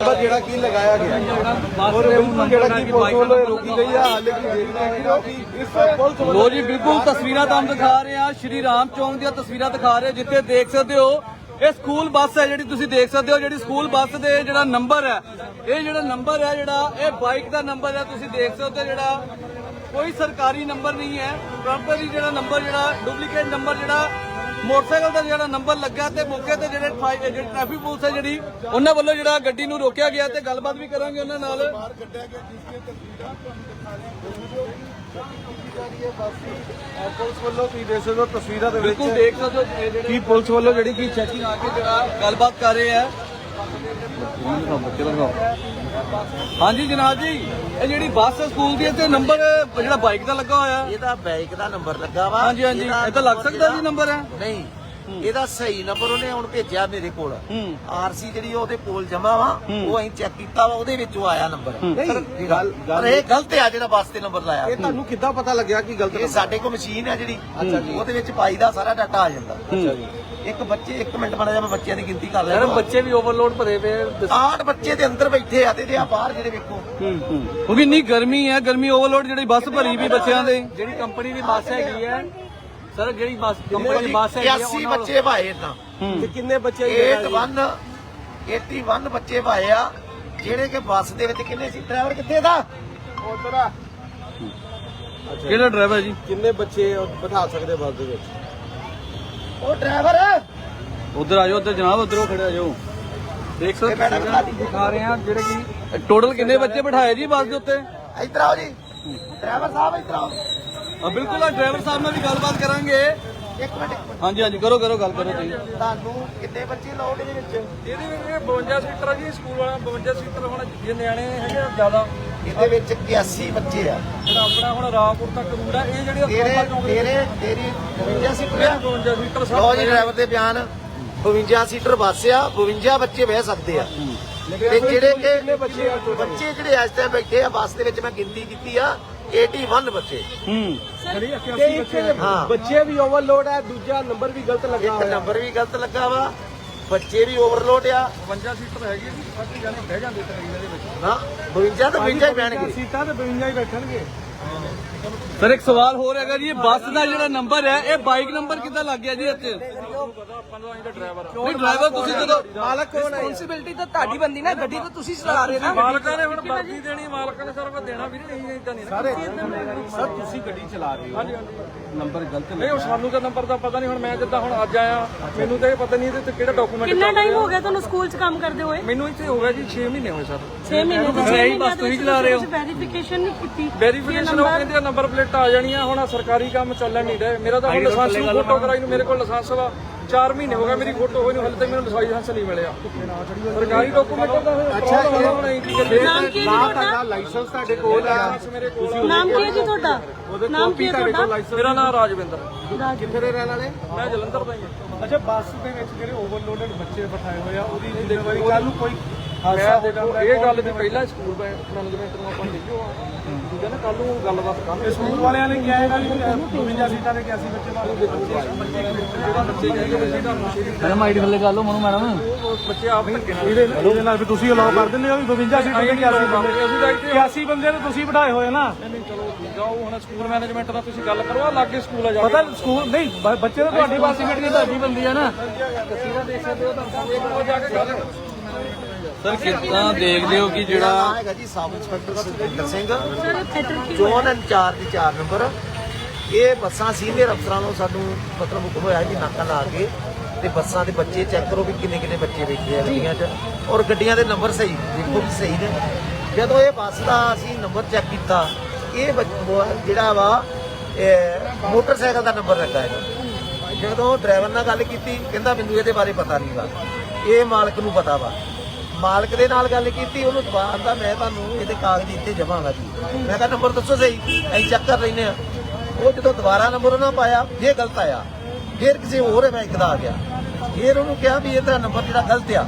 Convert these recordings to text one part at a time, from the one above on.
ਜਿਹੜਾ ਕੀ ਲਗਾਇਆ ਗਿਆ ਔਰ ਬਿਲਕੁਲ ਜਿਹੜਾ ਕੀ ਪੁਲਿਸ ਵੱਲੋਂ ਰੋਕੀ ਗਈ ਆ ਹਾਲੇ ਕੀ ਦੇਖ ਰਹੇ ਹੋ ਕਿ ਇਸ ਪੁਲਿਸ ਵੱਲੋਂ ਲੋ ਜੀ ਬਿਲਕੁਲ ਤਸਵੀਰਾਂ ਤੁਹਾਨੂੰ ਦਿਖਾ ਰਹੇ ਹਾਂ। ਸ਼੍ਰੀ ਰਾਮ ਚੌਂਕ ਦੀਆਂ ਤਸਵੀਰਾਂ ਦਿਖਾ ਰਹੇ ਜਿੱਥੇ ਦੇਖ ਸਕਦੇ ਹੋ ਇਹ ਸਕੂਲ ਬੱਸ ਹੈ ਜਿਹੜੀ ਤੁਸੀਂ ਦੇਖ ਸਕਦੇ ਹੋ ਜਿਹੜੀ ਸਕੂਲ ਬੱਸ ਦੇ ਜਿਹੜਾ ਨੰਬਰ ਹੈ ਇਹ ਜਿਹੜਾ ਨੰਬਰ ਹੈ ਜਿਹੜਾ ਇਹ ਬਾਈਕ ਦਾ ਨੰਬਰ ਹੈ ਤੁਸੀਂ ਦੇਖ ਸਕਦੇ ਹੋ ਜਿਹੜਾ ਕੋਈ ਸਰਕਾਰੀ ਨੰਬਰ ਨਹੀਂ ਹੈ। ਪ੍ਰੋਪਰਲੀ ਜਿਹੜਾ ਨੰਬਰ ਜਿਹੜਾ ਡੁਪਲੀਕੇਟ ਨੰਬਰ ਜਿਹੜਾ ਮੋਟਰਸਾਈਕਲ ਦਾ ਜਿਹੜਾ ਨੰਬਰ ਲੱਗਾ ਤੇ ਮੌਕੇ ਤੇ ਜਿਹੜੇ ਜਿਹੜੀ ਟ੍ਰੈਫਿਕ ਪੁਲਿਸ ਹੈ ਜਿਹੜੀ, ਉਹਨਾਂ ਵੱਲੋਂ ਜਿਹੜਾ ਗੱਡੀ ਨੂੰ ਰੋਕਿਆ ਗਿਆ ਤੇ ਗੱਲਬਾਤ ਵੀ ਕਰਾਂਗੇ ਉਹਨਾਂ ਨਾਲ। ਬਾਹਰ ਕੱਢਿਆ ਪੁਲਿਸ ਵੱਲੋਂ ਤੁਸੀਂ ਦੇਖ ਸਕਦੇ ਹੋ ਤਸਵੀਰਾਂ ਦੇ ਵਿੱਚ ਬਿਲਕੁਲ ਦੇਖ ਸਕਦੇ ਹੋ ਇਹ ਪੁਲਿਸ ਵੱਲੋਂ ਜਿਹੜੀ ਕੀ ਚੈਕਿੰਗ ਆ ਕੇ ਜਿਹੜਾ ਗੱਲਬਾਤ ਕਰ ਰਹੇ ਆ। ਹਾਂਜੀ ਜਨਾਬ ਜੀ ਇਹ ਜਿਹੜੀ ਬੱਸ ਸਕੂਲ ਦੀ ਹੈ ਤੇ ਨੰਬਰ ਜਿਹੜਾ ਬਾਈਕ ਦਾ ਲੱਗਾ ਹੋਇਆ। ਇਹਦਾ ਬਾਈਕ ਦਾ ਨੰਬਰ ਲੱਗਾ ਵਾ। ਹਾਂਜੀ ਹਾਂਜੀ। ਇਹ ਤਾਂ ਲੱਗ ਸਕਦਾ ਜੀ ਨੰਬਰ ਹੈ? ਨਹੀਂ ਇਹਦਾ ਸਹੀ ਨੰਬਰ ਉਹਨੇ ਹੁਣ ਭੇਜਿਆ ਮੇਰੇ ਕੋਲ। ਹੂੰ। ਆਰਸੀ ਜਿਹੜੀ ਉਹਦੇ ਕੋਲ ਜਮਾ ਵਾ ਉਹ ਅਸੀਂ ਚੈੱਕ ਕੀਤਾ ਵਾ ਉਹਦੇ ਵਿੱਚੋਂ ਆਇਆ ਨੰਬਰ। ਨਹੀਂ ਗੱਲ ਇਹ ਗਲਤ ਆ ਜਿਹੜਾ ਬੱਸ ਤੇ ਨੰਬਰ ਲਾਇਆ। ਇਹ ਤੁਹਾਨੂੰ ਕਿੱਦਾਂ ਪਤਾ ਲੱਗਿਆ ਕਿ ਗਲਤ ਇਹ ਸਾਡੇ ਕੋਲ ਮਸ਼ੀਨ ਹੈ ਜਿਹੜੀ ਅੱਛਾ ਜੀ। ਉਹਦੇ ਵਿੱਚ ਪਾਈ ਦਾ ਸਾਰਾ ਡਾਟਾ ਆ ਜਾਂਦਾ। ਅੱਛਾ ਜੀ। ਇੱਕ ਬੱਚੇ ਇੱਕ ਮਿੰਟ ਮਾੜਾ ਜਿਹਾ ਮੈਂ ਬੱਚਿਆਂ ਦੀ ਗਿਣਤੀ ਕਰ ਯਾਰ ਲੈਣਾ ਬੱਚੇ ਵੀ ਓਵਰਲੋਡ ਭਰੇ ਪਏ ਆਠ ਬੱਚੇ ਦੇ ਅੰਦਰ ਬੈਠੇ ਆ ਤੇ ਇਹਦੇ ਆ ਬਾਹਰ ਜਿਹੜੇ ਵੇਖੋ। ਕਿਉਂਕਿ ਇੰਨੀ ਗਰਮੀ ਹੈ ਗਰਮੀ ਓਵਰਲੋਡ ਜਿਹੜੀ ਬੱਸ ਭਰੀ ਵੀ ਬੱਚਿਆਂ ਦੇ। ਜਿਹੜੀ ਕੰਪਨੀ ਦੀ ਬੱਸ ਹੈਗੀ ਹੈ ਸਰ ਜਿਹੜੀ ਬੱਸ ਕੰਪਨੀ ਦੀ ਬੱਸ ਹੈਗੀ ਹੈ 81 ਬੱਚੇ ਭਾਏ ਇਦਾਂ। ਤੇ ਕਿੰਨੇ ਬੱਚੇ 81 81 ਬੱਚੇ ਭਾਏ ਆ ਜਿਹੜੇ ਕਿ ਬੱਸ ਦੇ ਵਿੱਚ ਕਿੰਨੇ ਸੀ? ਡਰਾਈਵਰ ਕਿੱਥੇ ਦਾ ਉਧਰ ਆ। ਕਿਹੜਾ ਡਰਾਈਵਰ ਜੀ? ਕਿੰਨੇ ਬੱਚੇ ਬਿਠਾ ਸਕਦੇ ਬੱਸ ਦੇ ਵਿੱਚ? ਉਹ ਡਰਾਈਵਰ ਉਧਰ ਆਜੋ ਉਧਰ ਜਨਾਬ ਉਧਰੋਂ ਖੜੇ ਆਜੋ ਦੇਖ ਸਕਦੇ ਦਿਖਾ ਰਹੇ ਹਾਂ ਜਿਹੜੇ ਕਿ ਟੋਟਲ ਕਿੰਨੇ ਬੱਚੇ ਬਿਠਾਏ ਜੀ ਬੱਸ ਦੇ ਉੱਤੇ? ਇੱਧਰ ਆਓ ਜੀ। ਡਰਾਈਵਰ ਸਾਹਿਬ ਇੱਧਰ ਆਓ। ਆ ਬਿਲਕੁਲ ਆ ਡਰਾਈਵਰ ਸਾਹਿਬ ਨਾਲ ਵੀ ਗੱਲਬਾਤ ਕਰਾਂਗੇ। ਇੱਕ ਮਿੰਟ ਇੱਕ ਮਿੰਟ। ਹਾਂਜੀ ਹਾਂਜੀ ਕਰੋ ਕਰੋ ਗੱਲ ਕਰੋ ਤੁਸੀਂ। ਤੁਹਾਨੂੰ ਕਿੰਨੇ ਬੱਚੇ ਲੋਡ ਇਹਦੇ ਵਿੱਚ? ਇਹਦੇ ਵਿੱਚ 52 ਸੀਟਰ ਆ ਜੀ ਸਕੂਲ ਵਾਲਾ 52 ਸੀਟਰ ਹੁਣ ਜੇ ਨਿਆਣੇ ਹੈਗੇ ਆ ਜ਼ਿਆਦਾ। ਇਹਦੇ ਵਿੱਚ 81 ਬੱਚੇ ਆ। ਜਿਹੜਾ ਆਪਣਾ ਹੁਣ ਰਾਮਪੁਰ ਤੱਕ ਰੂਟ ਆ ਇਹ ਜਿਹੜੀ ਤੇਰੇ ਤੇਰੇ ਤੇਰੀ 52 ਸੀਟਰ ਆ। 52 ਸੀਟਰ ਸਭ ਲਓ ਜੀ ਡਰਾਈਵਰ ਦੇ ਬਿਆਨ। 52 ਸੀਟਰ ਬੱਸ ਆ 52 ਬੱਚੇ ਬਹਿ ਸਕਦੇ ਆ। ਤੇ ਜਿਹੜੇ ਕਿ ਬੱਚੇ ਬੱਚੇ ਜਿਹੜੇ ਇਸ ਟਾਈਮ ਬੈਠੇ ਆ ਬੱਸ ਦੇ ਵਿੱਚ ਮੈਂ ਗਿਣਤੀ ਕੀਤੀ ਆ 81 ਬੱਚੇ। ਹੂੰ। ਬੱਚੇ ਵੀ ਓਵਰਲੋਡ ਹੈ ਦੂਜਾ ਨੰਬਰ ਵੀ ਗਲਤ ਲੱਗਾ ਹੋਇਆ। ਨੰਬਰ ਵੀ ਗਲਤ ਲੱਗਾ ਵਾ। ਬੱਚੇ ਵੀ ਓਵਰਲੋਡ ਆ। 52 ਸੀਟਰ ਹੈਗੀ ਜੀ ਸਾਡੀ ਜਾਨੇ ਬਹਿ ਜਾਂਦੇ ਟ੍ਰੇਨ ਦੇ ਵਿੱਚ। ਨਾ 52 ਤਾਂ 52 ਹੀ ਪੈਣਗੇ। ਸੀਟਾਂ ਤੇ 52 ਹੀ ਬੈਠਣਗੇ। ਸਰ ਇੱਕ ਸਵਾਲ ਹੋਰ ਹੈਗਾ ਜੀ ਇਹ ਬੱਸ ਦਾ ਜਿਹੜਾ ਨੰਬਰ ਹੈ ਇਹ ਬਾਈਕ ਨੰਬਰ ਕਿੱਦਾਂ ਲੱਗ ਗਿਆ ਜੀ ਇੱਥੇ? ਆਪਾਂ ਨੂੰ ਇਹਦਾ ਡਰਾਈਵਰ ਨਹੀਂ ਡਰਾਈਵਰ ਤੁਸੀਂ ਜਦੋਂ ਮਾਲਕ ਕੌਣ ਹੈ? ਰਿਸਪੌਂਸਿਬਿਲਟੀ ਤਾਂ ਤੁਹਾਡੀ ਬੰਦੀ ਨਾ ਗੱਡੀ ਤਾਂ ਤੁਸੀਂ ਚਲਾ ਰਹੇ ਨਾ। ਮਾਲਕਾਂ ਨੇ ਹੁਣ ਵਰਦੀ ਦੇਣੀ ਮਾਲਕਾਂ ਨੇ ਸਾਰਾ ਕੁਝ ਦੇਣਾ ਵੀ ਨਹੀਂ ਇਦਾਂ ਨਹੀਂ ਸਾਰੇ ਸਰ ਤੁਸੀਂ ਗੱਡੀ ਚਲਾ ਰਹੇ ਹੋ। ਹਾਂਜੀ ਹਾਂਜੀ। ਨੰਬਰ ਗਲਤ ਨਹੀਂ ਉਹ ਸਾਨੂੰ ਤਾਂ ਨੰਬਰ ਦਾ ਪਤਾ ਨਹੀਂ ਹੁਣ ਮੈਂ ਜਿੱਦਾਂ ਹੁਣ ਅੱਜ ਆਇਆ ਮੈਨੂੰ ਤਾਂ ਇਹ ਪਤਾ ਨਹੀਂ ਇਹਦੇ ਤੇ ਕਿਹੜਾ ਡਾਕੂਮੈਂਟ ਕਿੰਨਾ ਟਾਈਮ ਹੋ ਗਿਆ ਤੁਹਾਨੂੰ ਸਕੂਲ 'ਚ ਕੰਮ ਕਰਦੇ ਹੋਏ? ਮੈਨੂੰ ਇੱਥੇ ਹੋ ਗਿਆ ਜੀ 6 ਮਹੀਨੇ ਹੋਏ ਸਰ। 6 ਮਹੀਨੇ ਤੋਂ ਸਰ, ਇਹੀ ਬੱਸ ਤੁਸੀਂ ਚਲਾ ਰਹੇ ਹੋ? ਵੈਰੀਫਿਕੇਸ਼ਨ ਨਹੀਂ ਕੀਤੀ। ਵੈਰੀਫਿਕੇਸ਼ਨ ਉਹ ਕਹਿੰਦੇ ਆ ਨੰਬਰ ਪਲੇਟ ਆ ਜਾਣੀਆਂ ਹੁਣ ਆਹ ਸਰਕਾਰੀ ਕੰਮ ਚੱਲਣ ਨਹੀਂ ਰਿਹਾ ਮੇਰਾ ਤਾਂ ਹੁਣ ਲਾਇਸੈਂਸ ਨੂੰ ਫੋਟੋ ਕਰਾਈ ਨੂੰ ਮੇਰੇ ਕੋਲ ਲਾਇਸੈਂਸ ਵਾ। 4 ਮਹੀਨੇ ਹੋ ਗਏ ਮੇਰੀ ਫੋਟੋ ਹੋਈ ਨੂੰ ਹਲੇ ਤੱਕ ਮੈਨੂੰ ਲਾਇਸੈਂਸ ਨਹੀਂ ਮਿਲਿਆ। ਸਰਕਾਰੀ ਡਾਕੂਮੈਂਟ ਦਾ ਅੱਛਾ ਨਾਮ ਕੀ ਹੈ ਜੀ ਨਾ ਤੁਹਾਡਾ? ਤੁਹਾਡਾ ਲਾਇਸੈਂਸ ਤੁਹਾਡੇ ਕੋਲ ਆ। ਮੇਰੇ ਕੋਲ ਨਾਮ ਕੀ ਹੈ ਜੀ ਤੁਹਾਡਾ? ਨਾਮ ਕੀ ਹੈ ਤੁਹਾਡਾ ਮੇਰਾ ਨਾਮ ਰਾਜਵਿੰਦਰ। ਕਿੱਥੇ ਦੇ ਰਹਿਣ ਵਾਲੇ? ਮੈਂ ਜਲੰਧਰ ਦਾ ਹੀ ਹਾਂ। ਅੱਛਾ ਬੱਸ ਦੇ ਵਿੱਚ ਜਿਹੜੇ ਓਵਰਲੋਡਡ ਬੱਚੇ ਬਿਠਾਏ ਹੋਏ ਆ ਉਹਦੀ ਜ਼ਿੰਮੇਵਾਰੀ ਕੱਲ ਨੂੰ ਕੋਈ ਮੈਂ ਦੇਖੋ ਇਹ ਗੱਲ ਵੀ ਪਹਿਲਾਂ ਸਕੂਲ ਮੈਨੇਜਮੈਂਟ ਨੂੰ ਆਪਾਂ ਲਿਖਿਓ ਠੀਕ ਹੈ ਨਾ ਕੱਲ ਨੂੰ ਗੱਲਬਾਤ ਕਰਾਂਗੇ ਸਕੂਲ ਵਾਲਿਆਂ ਨੇ ਕਿਹਾ ਹੈਗਾ ਵੀ 52 ਸੀਟਾਂ ਦੇ 81 ਬੱਚੇ ਬਾਹਰ ਜਿਹੜਾ ਬੱਚੇ ਜਾਏਗੇ ਬੱਚੇ ਦਾ ਮੈਡਮ ਆਈਡੀ ਥੱਲੇ ਕਰ ਲਓ ਮਨੂ ਮੈਡਮ। ਬੱਚੇ ਆਪ ਧੱਕੇ ਨਾਲ ਇਹਦੇ ਇਹਦੇ ਨਾਲ ਵੀ ਤੁਸੀਂ ਅਲਾਉ ਕਰ ਦਿੰਦੇ ਹੋ ਵੀ 52 ਸੀਟਾਂ ਦੇ 81 ਬੰਦੇ ਅਸੀਂ ਤਾਂ ਇੱਥੇ 81 ਬੰਦੇ ਨੇ ਤੁਸੀਂ ਬਿਠਾਏ ਹੋਏ ਨਾ। ਨਹੀਂ ਚਲੋ ਜਾਓ ਹੁਣ ਸਕੂਲ ਮੈਨੇਜਮੈਂਟ ਨਾਲ ਤੁਸੀਂ ਗੱਲ ਕਰੋ ਆ ਲਾਗੇ ਸਕੂਲ ਆ ਜਾ ਪਤਾ ਸਕੂਲ ਨਹੀਂ ਬ- ਬੱਚੇ ਤਾਂ ਤੁਹਾਡੀ ਬੱਸ ਸਿਮਟ ਦੀ ਤੁਹਾਡੀ ਬੰਦੀ ਆ ਨਾ ਉਹ ਜਾ ਕੇ ਗੱਲ ਸਰ ਕਿੱਦਾਂ ਦੇਖਦੇ ਹੋ ਕਿ ਜਿਹੜਾ ਹੈਗਾ ਜੀ sub inspector Sukhinder Singh. Zone incharge 4 number. ਇਹ ਬੱਸਾਂ ਸੀਨੀਅਰ ਅਫਸਰਾਂ ਨੂੰ ਸਾਨੂੰ ਮਤਲਬ ਹੁਕਮ ਹੋਇਆ ਕਿ ਨਾਕਾ ਲਾ ਕੇ ਤੇ ਬੱਸਾਂ ਦੇ ਬੱਚੇ ਚੈੱਕ ਕਰੋ ਵੀ ਕਿੰਨੇ ਕਿੰਨੇ ਬੱਚੇ ਬੈਠੇ ਆ ਗੱਡੀਆਂ 'ਚ। ਔਰ ਗੱਡੀਆਂ ਦੇ ਨੰਬਰ ਸਹੀ ਦੇਖੋ ਵੀ ਸਹੀ ਨੇ। ਜਦੋਂ ਇਹ ਬੱਸ ਦਾ ਅਸੀਂ ਨੰਬਰ ਚੈੱਕ ਕੀਤਾ ਇਹ ਬੱਚ- ਜਿਹੜਾ ਵਾ ਇਹ ਮੋਟਰਸਾਈਕਲ ਦਾ ਨੰਬਰ ਲੱਗਾ ਹੈ ਜਦੋਂ ਡਰਾਈਵਰ ਨਾਲ ਗੱਲ ਕੀਤੀ ਕਹਿੰਦਾ ਮੈਨੂੰ ਇਹਦੇ ਬਾਰੇ ਪਤਾ ਨਹੀਂਗਾ ਇਹ ਮਾਲਕ ਨੂੰ ਪਤਾ ਵਾ। ਮਾਲਕ ਦੇ ਨਾਲ ਗੱਲ ਕੀਤੀ, ਉਹਨੂੰ ਦੁਕਾਨ ਦਾ ਮੈਂ ਤੁਹਾਨੂੰ ਇਹਦੇ ਕਾਗਜ਼ ਇੱਥੇ ਜਮਾਂਗਾ ਜੀ ਮੈਂ ਕਿਹਾ, ਨੰਬਰ ਦੱਸੋ ਸਹੀ, ਅਸੀਂ ਚੈੱਕ ਕਰ ਲੈਨੇ ਆ ਉਹ ਜਦੋਂ ਦੁਬਾਰਾ ਨੰਬਰ ਉਹਨਾਂ ਪਾਇਆ ਇਹ ਗਲਤ ਆਇਆ। ਫਿਰ ਕਿਸੇ ਹੋਰ ਬੈਂਕ ਦਾ ਆ ਗਿਆ। ਫਿਰ ਉਹਨੂੰ ਕਿਹਾ ਵੀ ਇਹਦਾ ਨੰਬਰ ਜਿਹੜਾ ਗਲਤ ਆ।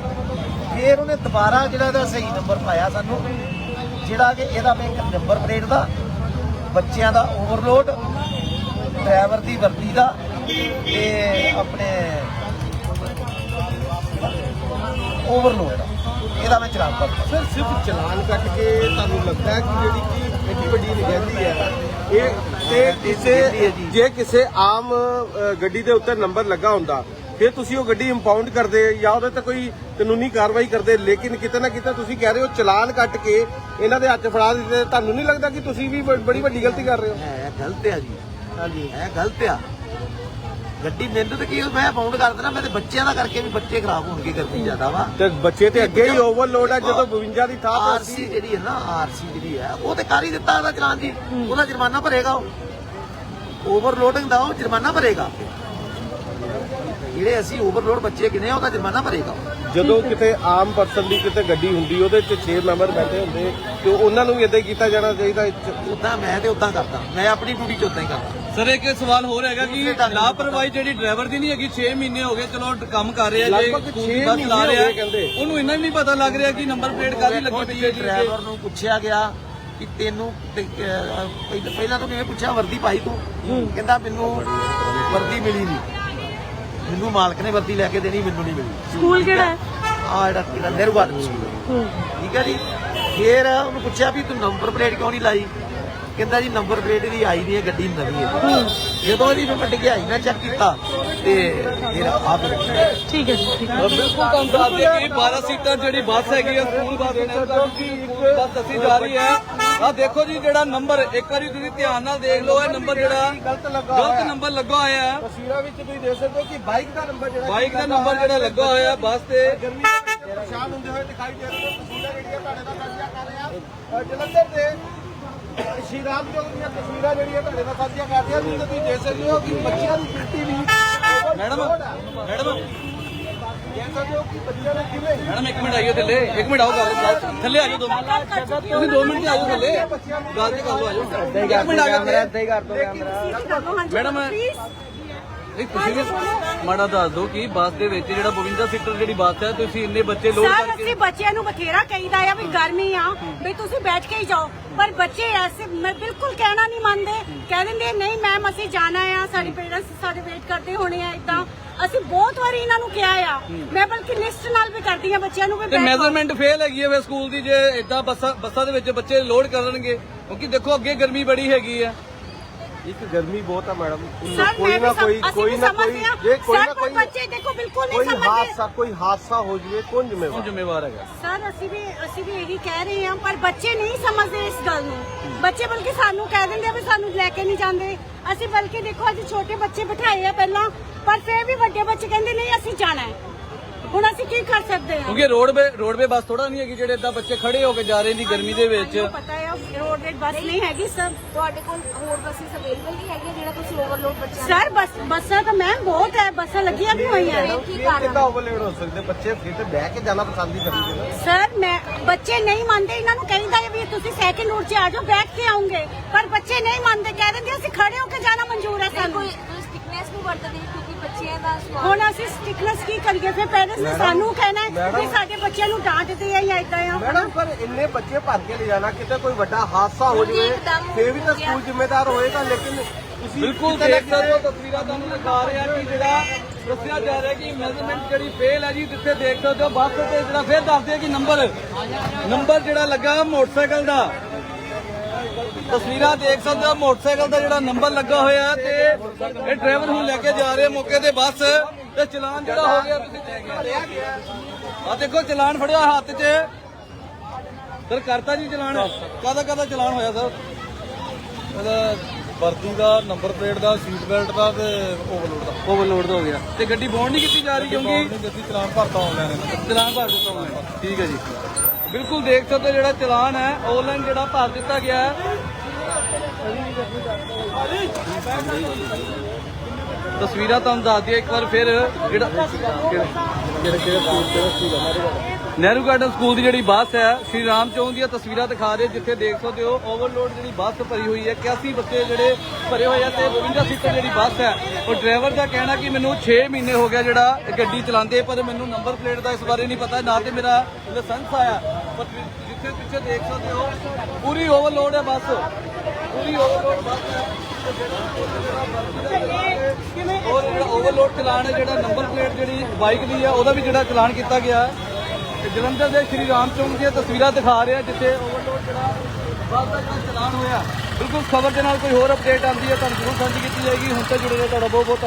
ਫਿਰ ਉਹਨੇ ਦੁਬਾਰਾ ਜਿਹੜਾ ਇਹਦਾ ਸਹੀ ਨੰਬਰ ਪਾਇਆ ਸਾਨੂੰ, ਜਿਹੜਾ ਕਿ ਇਹਦਾ ਬੈਂਕ ਨੰਬਰ ਪਲੇਟ ਦਾ, ਬੱਚਿਆਂ ਦਾ ਓਵਰਲੋਡ ਡਰਾਈਵਰ ਦੀ ਵਰਦੀ ਦਾ, ਤੇ ਆਪਣੇ ਓਵਰਲੋਡ ਦਾ। ਇਹਦਾ ਮੈਂ ਚਲਾਨ ਕਰਦਾ ਸਰ ਸਿਰਫ ਚਲਾਨ ਕੱਟ ਕੇ ਤੁਹਾਨੂੰ ਲੱਗਦਾ ਹੈ ਕਿ ਜਿਹੜੀ ਕਿ ਇੰਨੀ ਵੱਡੀ ਨਿਗਹਿਲੀ ਹੈ? ਇਹ ਤੇ ਕਿਸੇ ਜੇ। ਕਿਸੇ ਆਮ ਗੱਡੀ ਦੇ ਉੱਤੇ ਨੰਬਰ ਲੱਗਾ ਹੁੰਦਾ ਫਿਰ ਤੁਸੀਂ ਉਹ ਗੱਡੀ ਇੰਪਾਊਂਡ ਕਰਦੇ ਜਾਂ ਉਹਦੇ ਤੇ ਕੋਈ ਕਾਨੂੰਨੀ ਕਾਰਵਾਈ ਕਰਦੇ ਲੇਕਿਨ ਕਿਤੇ ਨਾ ਕਿਤੇ ਤੁਸੀਂ ਕਹਿ ਰਹੇ ਹੋ ਚਲਾਨ ਕੱਟ ਕੇ ਇਹਨਾਂ ਦੇ ਹੱਥ ਫੜਾ ਦਿੱਤੇ ਤੁਹਾਨੂੰ ਨਹੀਂ ਲੱਗਦਾ ਕਿ ਤੁਸੀਂ ਵੀ ਬੜੀ ਵੱਡੀ ਗਲਤੀ ਕਰ ਰਹੇ ਹੋ? ਹੈ ਗਲਤ ਆ ਜੀ। ਹਾਂਜੀ। ਹੈ ਗਲਤ ਆ। ਗੱਡੀ ਮੈਨੂੰ ਤਾਂ ਕੀ ਮੈਂ ਬਾਉਂਡ ਕਰ ਦੇਣਾ ਮੈਂ ਤੇ ਬੱਚਿਆਂ ਦਾ ਕਰਕੇ ਵੀ ਬੱਚੇ ਖਰਾਬ ਹੋਣਗੇ ਗਰਮੀ ਜ਼ਿਆਦਾ ਵਾ। ਤੇ ਬੱਚੇ ਤੇ ਅੱਗੇ ਹੀ ਓਵਰਲੋਡ ਹੈ। ਜਦੋਂ 52 ਦੀ ਥਾਂ ਤੇ ਆਰਸੀ ਜਿਹੜੀ ਹੈ ਨਾ ਆਰਸੀ ਜਿਹੜੀ ਹੈ ਉਹ ਤੇ ਕਰ ਹੀ ਦਿੱਤਾ ਉਹਦਾ ਚਲਾਨ ਜੀ। ਉਹਦਾ ਜੁਰਮਾਨਾ ਭਰੇਗਾ ਉਹ। ਓਵਰਲੋਡਿੰਗ ਦਾ ਉਹ ਜੁਰਮਾਨਾ ਭਰੇਗਾ। ਜਿਹੜੇ ਅਸੀਂ ਓਵਰਲੋਡ ਬੱਚੇ ਕਿਨੇ ਉਹਦਾ ਜੁਰਮਾਨਾ ਭਰੇਗਾ। ਜਦੋਂ ਕਿਤੇ ਆਮ ਪਰਸਨ ਦੀ ਕਿਤੇ ਗੱਡੀ ਹੁੰਦੀ ਉਹਦੇ 'ਚ 6 ਮੈਂਬਰ ਬੈਠੇ ਹੁੰਦੇ ਤੇ ਉਹਨਾਂ ਨੂੰ ਵੀ ਇਦਾਂ ਹੀ ਕੀਤਾ ਜਾਣਾ ਚਾਹੀਦਾ ਉਦਾਂ ਮੈਂ ਤੇ ਉਦਾਂ ਕਰਦਾ। ਮੈਂ ਆਪਣੀ ਡਿਊਟੀ ਚ ਉਦਾਂ ਹੀ ਕਰਦਾ। ਸਰ ਇੱਕ ਸਵਾਲ ਹੋਰ ਹੈਗਾ ਕਿ ਲਾਪਰਵਾਹੀ ਜਿਹੜੀ ਡਰਾਈਵਰ ਦੀ ਨਹੀਂ ਹੈਗੀ 6 ਮਹੀਨੇ ਹੋ ਗਏ ਚਲੋ ਕੰਮ ਕਰ ਰਿਹਾ ਜੇ ਸਕੂਲ ਦੀ ਬੱਸ ਚਲਾ ਰਿਹਾ ਹੋ ਗਏ ਕਹਿੰਦੇ। ਉਹਨੂੰ ਇੰਨਾ ਵੀ ਨਹੀਂ ਪਤਾ ਲੱਗ ਰਿਹਾ ਕਿ ਨੰਬਰ ਪਲੇਟ ਕਾਦੀ ਲੱਗੀ ਪਈ ਹੈ ਜੀ। ਡਰਾਈਵਰ ਨੂੰ ਪੁੱਛਿਆ ਗਿਆ ਕਿ ਤੈਨੂੰ ਪਹਿਲਾਂ ਤੋਂ ਇਹ ਪੁੱਛਿਆ ਵਰਦੀ ਪਾਈ ਤੂੰ? ਕਹਿੰਦਾ ਮੈਨੂੰ ਵਰਦੀ ਮਿਲੀ ਨਹੀਂ। ਮੈਨੂੰ ਮਾਲਕ ਨੇ ਵਰਦੀ ਲੈ ਕੇ ਦੇਣੀ ਮੈਨੂੰ ਨਹੀਂ ਮਿਲੀ। ਸਕੂਲ ਕਿਹੜਾ ਹੈ? ਆ ਜਿਹੜਾ ਕਿਹੜਾ ਨਹਿਰੂ ਗਾਰਡਨ ਸਕੂਲ ਠੀਕ ਹੈ ਜੀ? ਫਿਰ ਉਹਨੂੰ ਪੁੱਛਿਆ ਵੀ ਤੂੰ ਨੰਬਰ ਪਲੇਟ ਕਿਉਂ ਨਹੀਂ ਲਾਈ? ਕਹਿੰਦਾ ਜੀ ਨੰਬਰ ਪਲੇਟ ਦੀ ਆਈ ਨਹੀਂ ਹੈ ਗੱਡੀ ਨਵੀਂ ਹੈ। ਜਦੋਂ ਇਹਦੀ ਮੈਂ ਡਿਗਾਈ ਨਾ ਚੈੱਕ ਕੀਤਾ ਤੇ ਫਿਰ ਆਪ ਠੀਕ ਹੈ ਜੀ ਠੀਕ ਹੈ। ਬਿਲਕੁਲ ਤੁਹਾਨੂੰ ਦੱਸ ਦਈਏ ਕਿ 12 ਸੀਟਾਂ ਜਿਹੜੀ ਬੱਸ ਹੈਗੀ ਹੈ ਸਕੂਲ ਬੱਸ ਬੱਸ ਦੱਸੀ ਜਾ ਰਹੀ ਹੈ। ਆ ਦੇਖੋ ਜੀ ਜਿਹੜਾ ਨੰਬਰ ਇੱਕ ਵਾਰੀ ਤੁਸੀਂ ਧਿਆਨ ਨਾਲ ਦੇਖ ਲਓ ਇਹ ਨੰਬਰ ਜਿਹੜਾ ਗਲਤ ਲੱਗਾ ਗਲਤ ਨੰਬਰ ਲੱਗਾ ਹੋਇਆ। ਹੈ ਤਸਵੀਰਾਂ ਵਿੱਚ ਤੁਸੀਂ ਦੇਖ ਸਕਦੇ ਹੋ ਕਿ ਬਾਈਕ ਦਾ ਨੰਬਰ ਜਿਹੜਾ ਬਾਈਕ ਦਾ ਨੰਬਰ ਜਿਹੜਾ ਲੱਗਾ ਹੋਇਆ ਬੱਸ ਤੇ। ਪਰੇਸ਼ਾਨ ਹੁੰਦੇ ਹੋਏ ਦਿਖਾਈ ਦੇ ਰਹੇ ਨੇ। ਤਸਵੀਰਾਂ ਜਿਹੜੀਆਂ ਤੁਹਾਡੇ ਨਾਲ ਸਾਂਝੀਆਂ ਕਰ ਰਹੇ ਜਲੰਧਰ ਦੇ ਸ਼੍ਰੀ ਰਾਮ ਚੌਕ ਦੀਆਂ ਤਸਵੀਰਾਂ ਜਿਹੜੀਆਂ ਤੁਹਾਡੇ ਨਾਲ ਸਾਂਝੀਆਂ ਕਰ ਰਹੇ ਤੁਸੀਂ ਦੇਖ ਸਕਦੇ ਹੋ ਕਿ ਬੱਚਿਆਂ ਦੀ ਗਿਣਤੀ ਵੀ ਮੈਡਮ ਮੈਡਮ ਮੈਡਮ ਇੱਕ ਮਿੰਟ ਆਇਓ ਥੱਲੇ ਇੱਕ ਮਿੰਟ ਆਓ ਗੱਲ ਥੱਲੇ ਆਜੋ ਦੋ ਮਿੰਟ। ਤੁਸੀਂ ਦੋ ਮਿੰਟ ਆਜੋ ਥੱਲੇ। ਗੱਲ ਤੇ ਕਰ ਲਓ ਆਜੋ। ਇੱਕ ਮਿੰਟ ਆ ਕੇ ਮੈਡਮ ਨਹੀਂ ਤੁਸੀਂ ਵੀ ਮਾੜਾ ਦੱਸ ਦਿਓ ਕਿ ਬੱਸ ਦੇ ਵਿੱਚ ਜਿਹੜਾ 52 ਸੀਟਰ ਜਿਹੜੀ ਬੱਸ ਹੈ ਤੁਸੀਂ ਇੰਨੇ ਬੱਚੇ ਲੋਡ ਸਰ ਕਰਕੇ ਅਸੀਂ ਬੱਚਿਆਂ ਨੂੰ ਬਥੇਰਾ ਕਹੀਦਾ ਆ ਵੀ ਗਰਮੀ ਆ ਵੀ ਤੁਸੀਂ ਬੈਠ ਕੇ ਹੀ ਜਾਓ। ਪਰ ਬੱਚੇ ਐਸੇ ਮੈਂ ਬਿਲਕੁਲ ਕਹਿਣਾ ਨਹੀਂ ਮੰਨਦੇ। ਕਹਿ ਦਿੰਦੇ ਨਹੀਂ ਮੈਮ ਅਸੀਂ ਜਾਣਾ ਆ ਸਾਡੇ ਪੇਰੈਂਟਸ ਸਾਡੇ ਵੇਟ ਕਰਦੇ ਹੋਣੇ ਆ ਇਦਾਂ ਅਸੀਂ ਬਹੁਤ ਵਾਰੀ ਇਹਨਾਂ ਨੂੰ ਕਿਹਾ ਆ। ਮੈਂ ਬਲਕਿ ਲਿਸਟ ਨਾਲ ਵੀ ਕਰਦੀ ਆ ਬੱਚਿਆਂ ਨੂੰ ਵੀ ਤੇ ਬੈਠੋ ਮੈਜ਼ਰਮੈਂਟ ਫੇਲ ਹੈਗੀ ਹੈ ਵੇ ਸਕੂਲ ਦੀ ਜੇ ਇਦਾਂ ਬੱਸਾਂ ਬੱਸਾਂ ਦੇ ਵਿੱਚ ਬੱਚੇ ਲੋਡ ਕਰਨਗੇ। ਕਿਉਂਕਿ ਦੇਖੋ ਅੱਗੇ ਗਰਮੀ ਬੜੀ ਹੈਗੀ ਹੈ ਇੱਕ ਗਰਮੀ ਬਹੁਤ ਹੈ ਮੈਡਮ। ਸਰ ਕੋਈ ਮੈਂ ਨਾ ਵੀ ਸਮ- ਕੋਈ ਅਸੀਂ ਕੋਈ ਵੀ ਨਾ ਕੋਈ ਸਮਝਦੇ ਆ ਜੇ ਕੋਈ ਸਰ ਨਾ ਪਰ ਕੋਈ ਬੱਚੇ ਦੇਖੋ ਬਿਲਕੁਲ ਨਹੀਂ ਕੋਈ ਸਮਝਦੇ ਹਾਦਸਾ ਕੋਈ ਹਾਦਸਾ ਹੋ ਜਵੇ ਕੌਣ ਕੌਣ ਜ਼ਿੰਮੇਵਾਰ ਜ਼ਿੰਮੇਵਾਰ ਹੈਗਾ? ਸਰ ਅਸੀਂ ਵੀ ਅਸੀਂ ਵੀ ਇਹੀ ਕਹਿ ਰਹੇ ਹਾਂ ਪਰ ਬੱਚੇ ਨਹੀਂ ਸਮਝਦੇ ਇਸ ਗੱਲ ਨੂੰ। ਬੱਚੇ ਬਲਕਿ ਸਾਨੂੰ ਕਹਿ ਦਿੰਦੇ ਆ ਵੀ ਸਾਨੂੰ ਲੈ ਕੇ ਨਹੀਂ ਜਾਂਦੇ। ਅਸੀਂ ਬਲਕਿ ਦੇਖੋ ਅੱਜ ਛੋਟੇ ਬੱਚੇ ਬਿਠਾਏ ਆ ਪਹਿਲਾਂ ਪਰ ਫਿਰ ਵੀ ਵੱਡੇ ਬੱਚੇ ਕਹਿੰਦੇ ਨਹੀਂ ਅਸੀਂ ਜਾਣਾ ਹੈ। ਹੁਣ ਅਸੀਂ ਕੀ ਕਰ ਸਕਦੇ ਹਾਂ? ਕਿਉਂਕਿ ਰੋਡਵੇ ਰੋਡਵੇ ਬੱਸ ਥੋੜਾ ਨਹੀਂ ਹੈਗੀ ਜਿਹੜੇ ਇਦਾਂ ਬੱਚੇ ਖੜੇ ਹੋ ਕੇ ਜਾ ਰਹੇ ਨੇ ਗਰਮੀ ਦੇ ਵਿੱਚ। ਪਤਾ ਹੈ ਰੋਡ ਦੇ ਬੱਸ ਨਹੀਂ ਹੈਗੀ ਸਰ। ਤੁਹਾਡੇ ਕੋਲ ਹੋਰ ਬੱਸਿਸ ਅਵੇਲੇਬਲ ਨਹੀਂ ਹੈਗੀਆਂ ਜਿਹੜਾ ਤੁਸੀਂ ਓਵਰਲੋਡ ਬੱਚਿਆਂ ਸਰ ਬੱਸ ਬੱਸਾਂ ਤਾਂ ਮੈਮ ਬਹੁਤ ਹੈ ਬੱਸਾਂ ਲੱਗੀਆਂ ਵੀ ਹੋਈਆਂ ਨੂੰ। ਕੀ ਕਿੱਦਾਂ ਕਾਰਨ ਓਵਰਲੋਡ ਹੋ ਸਕਦੇ? ਬੱਚੇ ਫਿਰ ਤੇ ਬਹਿ ਕੇ ਜਾਣਾ ਪਸੰਦ ਹੀ ਨਾ। ਸਰ ਮੈਂ ਬੱਚੇ ਨਹੀਂ ਮੰਨਦੇ ਇਹਨਾਂ ਨੂੰ ਕਹਿੰਦਾ ਵੀ ਤੁਸੀਂ ਸੈਕਿੰਡ ਰੂਟ 'ਚ ਆ ਜਾਓ ਬੈਠ ਕੇ ਆਉਂਗੇ। ਪਰ ਬੱਚੇ ਨਹੀਂ ਮੰਨਦੇ ਕਹਿ ਦਿੰਦੇ ਅਸੀਂ ਖੜੇ ਹੋ ਕੇ ਜਾਣਾ ਮਨਜ਼ੂਰ ਹੈ ਸਾਨੂੰ। ਕੋਈ ਸਟਿਕਨੈਸ ਨੂੰ ਵਰਤਦੇ ਬੱਚਿਆਂ ਦਾ ਸਵਾਲ। ਹੁਣ ਅਸੀਂ ਸਟਿਕਨੈਸ ਕੀ ਕਰੀਏ? ਫਿਰ ਪੈਰੈਂਟਸ ਨੇ ਸਾਨੂੰ ਕਹਿਣਾ ਹੈ ਵੀ ਸਾਡੇ ਬੱਚਿਆਂ ਨੂੰ ਡਾਂਟਦੇ ਆ ਜਾਂ ਇਦਾਂ ਆ। ਮੈਡਮ ਪਰ ਇੰਨੇ ਬੱਚੇ ਭਰ ਕੇ ਲੈ ਜਾਣਾ ਕਿਤੇ ਕੋਈ ਵੱਡਾ ਹਾਦਸਾ ਹੋ ਜਾਵੇ ਇੱਕਦਮ ਫਿਰ ਵੀ ਤਾਂ ਹੋ ਗਿਆ। ਸਕੂਲ ਜ਼ਿੰਮੇਦਾਰ ਹੋਏਗਾ ਲੇਕਿਨ ਤੁਸੀਂ ਬਿਲਕੁਲ ਕਿਤੇ ਨਾ ਦੇਖ ਸਕਦੇ ਹੋ ਕਿਤੇ- ਤਸਵੀਰਾਂ ਤੁਹਾਨੂੰ ਦਿਖਾ ਰਿਹਾ ਕਿ ਜਿਹੜਾ ਦੱਸਿਆ ਜਾ ਰਿਹਾ ਕਿ ਮੈਜ਼ਰਮੈਂਟ ਜਿਹੜੀ ਫੇਲ ਹੈ ਜੀ ਜਿੱਥੇ ਦੇਖ ਸਕਦੇ ਹੋ ਬੱਸ ਤੇ ਜਿਹੜਾ ਫਿਰ ਦੱਸਦੇ ਆ ਕਿ ਨੰਬਰ ਨੰਬਰ ਜਿਹੜਾ ਲੱਗਾ ਮੋਟਰਸਾਈਕਲ ਦਾ। ਤਸਵੀਰਾਂ ਦੇਖ ਸਕਦੇ ਹੋ, ਮੋਟਰਸਾਈਕਲ ਦਾ ਜਿਹੜਾ ਨੰਬਰ ਲੱਗਾ ਹੋਇਆ ਤੇ ਇਹ ਡਰਾਈਵਰ ਨੂੰ ਲੈ ਕੇ ਜਾ ਰਹੇ ਮੌਕੇ ਤੇ ਬੱਸ ਤੇ ਚਲਾਨ ਜਿਹੜਾ ਹੋ ਗਿਆ ਤੁਸੀਂ ਦੇਖ ਆ ਦੇਖੋ, ਚਲਾਨ ਫੜਿਆ ਹੱਥ 'ਚ। ਸਰ, ਕਰਤਾ ਜੀ ਚਲਾਨ? ਕਾਦਾ ਕਾਦਾ ਚਲਾਨ ਹੋਇਆ, ਸਰ? ਵਰਦੀ ਦਾ ਨੰਬਰ ਪਲੇਟ ਦਾ ਸੀਟ ਬੈਲਟ ਦਾ ਤੇ ਓਵਰਲੋਡ ਦਾ ਓਵਰਲੋਡ ਹੋ ਗਿਆ ਤੇ ਗੱਡੀ ਬੌਂਡ ਨਹੀਂ ਕੀਤੀ ਜਾ ਰਹੀ ਕਿਉਂਕਿ ਗੱਡੀ ਚਲਾਨ ਭਰਤਾ ਆਨਲਾਈਨ ਚਲਾਨ ਭਰ ਦਿੱਤਾ ਹੋਇਆ ਠੀਕ ਹੈ ਜੀ ਬਿਲਕੁਲ ਦੇਖ ਸਕਦੇ ਹੋ ਜਿਹੜਾ ਚਲਾਨ ਹੈ ਆਨਲਾਈਨ ਜਿਹੜਾ ਭਰ ਦਿੱਤਾ ਗਿਆ ਹੈ ਤਸਵੀਰਾਂ ਤੁਹਾਨੂੰ ਦੱਸ ਦਿਓ ਇੱਕ ਵਾਰ ਫਿਰ ਜਿਹੜਾ ਕਿਹੜੇ ਕਿਹੜੇ ਕਿਹੜਾ ਨਹਿਰੂ ਗਾਰਡਨ ਸਕੂਲ ਦੀ ਜਿਹੜੀ ਬੱਸ ਹੈ, ਸ਼੍ਰੀ ਰਾਮ ਚੌਂਕ ਦੀਆਂ ਤਸਵੀਰਾਂ ਦਿਖਾ ਰਹੇ, ਜਿੱਥੇ ਦੇਖ ਸਕਦੇ ਹੋ ਓਵਰਲੋਡ ਜਿਹੜੀ ਬੱਸ ਭਰੀ ਹੋਈ ਹੈ 81 ਬੱਚੇ ਜਿਹੜੇ ਭਰੇ ਹੋਏ ਆ ਤੇ 52 ਸੀਟਰ ਜਿਹੜੀ ਬੱਸ ਹੈ, ਉਹ ਡਰਾਈਵਰ ਦਾ ਕਹਿਣਾ ਕਿ ਮੈਨੂੰ 6 ਮਹੀਨੇ ਹੋ ਗਿਆ ਜਿਹੜਾ ਗੱਡੀ ਚਲਾਉਂਦੇ, ਪਰ ਮੈਨੂੰ ਨੰਬਰ ਪਲੇਟ ਦਾ ਇਸ ਬਾਰੇ ਨਹੀਂ ਪਤਾ, ਨਾ ਤੇ ਮੇਰਾ ਲਾਇਸੈਂਸ ਆਇਆ। ਪਰ ਜਿੱਥੇ ਪਿੱਛੇ ਦੇਖ ਸਕਦੇ ਹੋ, ਪੂਰੀ ਓਵਰਲੋਡ ਹੈ ਬੱਸ। ਪੂਰੀ ਓਵਰਲੋਡ ਬੱਸ ਹੈ। ਔਰ ਜਿਹੜਾ ਓਵਰਲੋਡ ਚਲਾਨ ਹੈ ਜਿਹੜਾ ਨੰਬਰ ਪਲੇਟ ਜਿਹੜੀ ਬਾਈਕ ਦੀ ਹੈ, ਉਹਦਾ ਵੀ ਜਿਹੜਾ ਚਲਾਨ ਕੀਤਾ ਗਿਆ ਹੈ। ਜਲੰਧਰ ਦੇ ਸ਼੍ਰੀ ਰਾਮ ਚੌਂਕ ਦੀਆਂ ਤਸਵੀਰਾਂ ਦਿਖਾ ਰਿਹਾ ਜਿੱਥੇ ਓਵਰਲੋਡ ਜਿਹੜਾ ਬੱਸ ਦਾ ਜਿਹੜਾ ਚਲਾਨ ਹੋਇਆ। ਬਿਲਕੁਲ ਖਬਰ ਦੇ ਨਾਲ ਕੋਈ ਹੋਰ ਅਪਡੇਟ ਆਉਂਦੀ ਹੈ, ਤੁਹਾਨੂੰ ਜ਼ਰੂਰ ਸਾਂਝੀ ਕੀਤੀ ਜਾਏਗੀ। ਹੁਣ ਤੇ ਜੁੜੇ ਰਹੋ ਤੁਹਾਡਾ ਬਹੁਤ ਬਹੁਤ